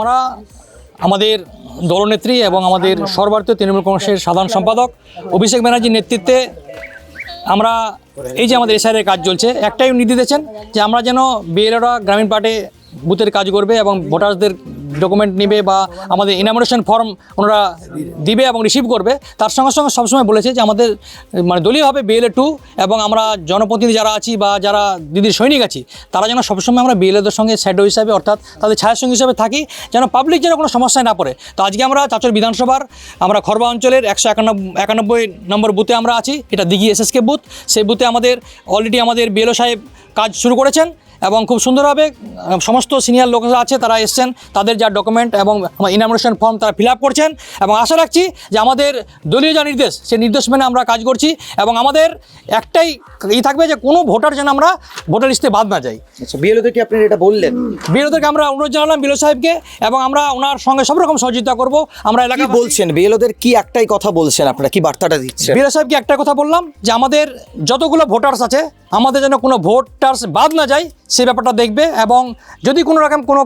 আমরা আমাদের দলনেত্রী এবং আমাদের সর্বার্থীয় তৃণমূল কংগ্রেসের সাধারণ সম্পাদক, অভিষেক ব্যানার্জির নেতৃত্বে আমরা এই যে আমাদের এসআইয়ের কাজ চলছে, একটাই নির্দেশ দিয়েছেন যে আমরা যেন বিএলওরা গ্রামীণ পার্টে বুথের কাজ করবে এবং ভোটারদের ডকুমেন্ট নেবে বা আমাদের ইনামোরেশন ফর্ম ওনারা দিবে এবং রিসিভ করবে, তার সঙ্গে সঙ্গে সবসময় বলেছে যে আমাদের মানে দলীয়ভাবে বিএলএ টু এবং আমরা জনপ্রতিনিধি যারা আছি বা যারা দিদির সৈনিক আছি, তারা যেন সবসময় আমরা বিএলএদের সঙ্গে শ্যাডো হিসাবে অর্থাৎ তাদের ছায়াসঙ্গী হিসাবে থাকি, যেন পাবলিক যেন কোনো সমস্যায় না পড়ে। তো আজকে আমরা চাচর বিধানসভার, আমরা খরবা অঞ্চলের একশো একানব্বই একানব্বই নম্বর বুথে আমরা আছি, এটা দিঘি এসএসকে বুথ। সেই বুথে আমাদের অলরেডি আমাদের বিএলও সাহেব কাজ শুরু করেছেন। এবং খুব সুন্দরভাবে সমস্ত সিনিয়র লোকরা আছে তারা এসছেন তাদের যা ডকুমেন্ট এবং ইনামোরেশন ফর্ম তারা ফিল আপ করছেন এবং আশা রাখছি যে আমাদের দলীয় যা নির্দেশ সেই নির্দেশ মেনে আমরা কাজ করছি এবং আমাদের একটাই ই থাকবে যে কোনো ভোটার যেন আমরা ভোটার লিস্টে বাদ না যাই। আচ্ছা বিএলওদেরকে আপনি এটা বললেন। বিরোধীকে আমরা অনুরোধ জানালাম বিলো সাহেবকে এবং আমরা ওনার সঙ্গে সব রকম সহযোগিতা করব। আমরা এলাকা বলছেন? বিএলওদের কি একটাই কথা বলছেন আপনারা? কি বার্তাটা দিচ্ছেন? বিরা সাহেবকে একটা কথা বললাম যে আমাদের যতগুলো ভোটার্স আছে আমাদের যেন কোনো ভোটার্স বাদ না যায়, সে ব্যাপারটা দেখবে এবং যদি কোনো রকম কোনো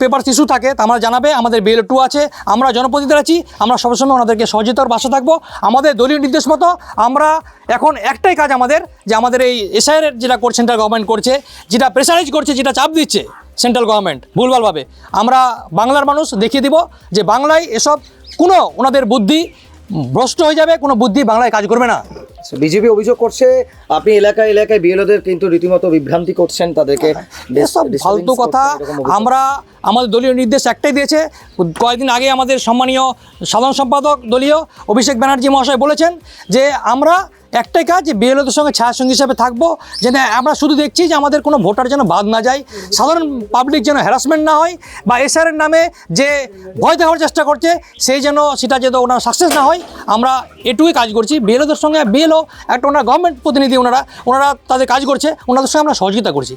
পেপার ইস্যু থাকে, তা আমরা জানাবে, আমাদের বিএল টু আছে, আমরা জনপ্রতিনিধি আছি, আমরা সবসময় ওনাদেরকে সহযোগিতার পাশে থাকব। আমাদের দলীয় নির্দেশ মতো আমরা এখন একটাই কাজ আমাদের, যে আমাদের এই এসআইয়ের যেটা করছে সেন্ট্রাল গভর্নমেন্ট করছে, যেটা প্রেসারাইজ করছে, যেটা চাপ দিচ্ছে সেন্ট্রাল গভর্নমেন্ট ভুলভালভাবে। আমরা বাংলার মানুষ দেখিয়ে দিব যে বাংলায় এসব কোনো ওনাদের বুদ্ধি ভ্রষ্ট হয়ে যাবে, কোনো বুদ্ধি বাংলায় কাজ করবে না। বিজেপি অভিযোগ করছে আপনি এলাকায় এলাকায় বিএলওদের কিন্তু রীতিমতো বিভ্রান্তি করছেন তাদেরকে এসব ফালতু কথা আমরা আমাদের দলীয় নির্দেশ একটাই দিয়েছে। কয়েকদিন আগে আমাদের সম্মানীয় সাধারণ সম্পাদক দলীয় অভিষেক ব্যানার্জি মহাশয় বলেছেন যে আমরা একটাই কাজ যে বিএলওদের সঙ্গে ছায়াসঙ্গী হিসাবে থাকব যেন আমরা শুধু দেখছি যে আমাদের কোনো ভোটার যেন বাদ না যায় সাধারণ পাবলিক যেন হ্যারাসমেন্ট না হয় বা এসআরের নামে যে ভয় দেওয়ার চেষ্টা করছে সেই যেন সেটা যেন ওনার সাকসেস না হয়। আমরা এটুকুই কাজ করছি। বিএলওদের সঙ্গে বিএলও একটা ওনারা গভর্নমেন্ট প্রতিনিধি ওনারা ওনারা তাদের কাজ করছে ওনাদের সঙ্গে আমরা সহযোগিতা করছি।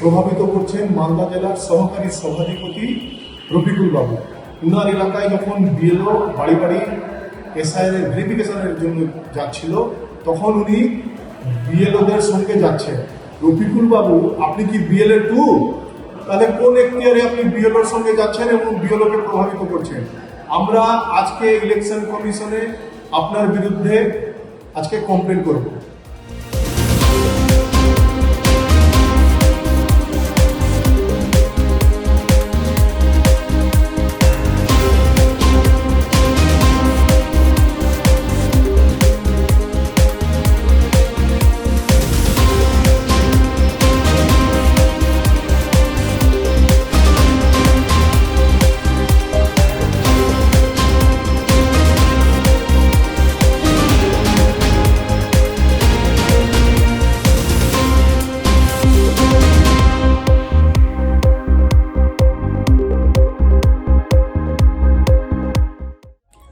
প্রভাবিত করছেন মালদা জেলার সহকারী সভাধিপতি রফিকুল বাবু। উনার এলাকায় যখন বিএলও বাড়ি বাড়ি এসআইআর এর ভেরিফিকেশনের জন্য যাচ্ছিল, তখন উনি বিএলওদের সঙ্গে যাচ্ছেন। রফিকুল বাবু, আপনি কি বিএলএ টু? তাহলে কোন এখতিয়ারে আপনি বিএলওর সঙ্গে যাচ্ছেন এবং বিএলওকে প্রভাবিত করছেন? আমরা আজকে ইলেকশন কমিশনে আপনার বিরুদ্ধে আজকে কমপ্লেন করব।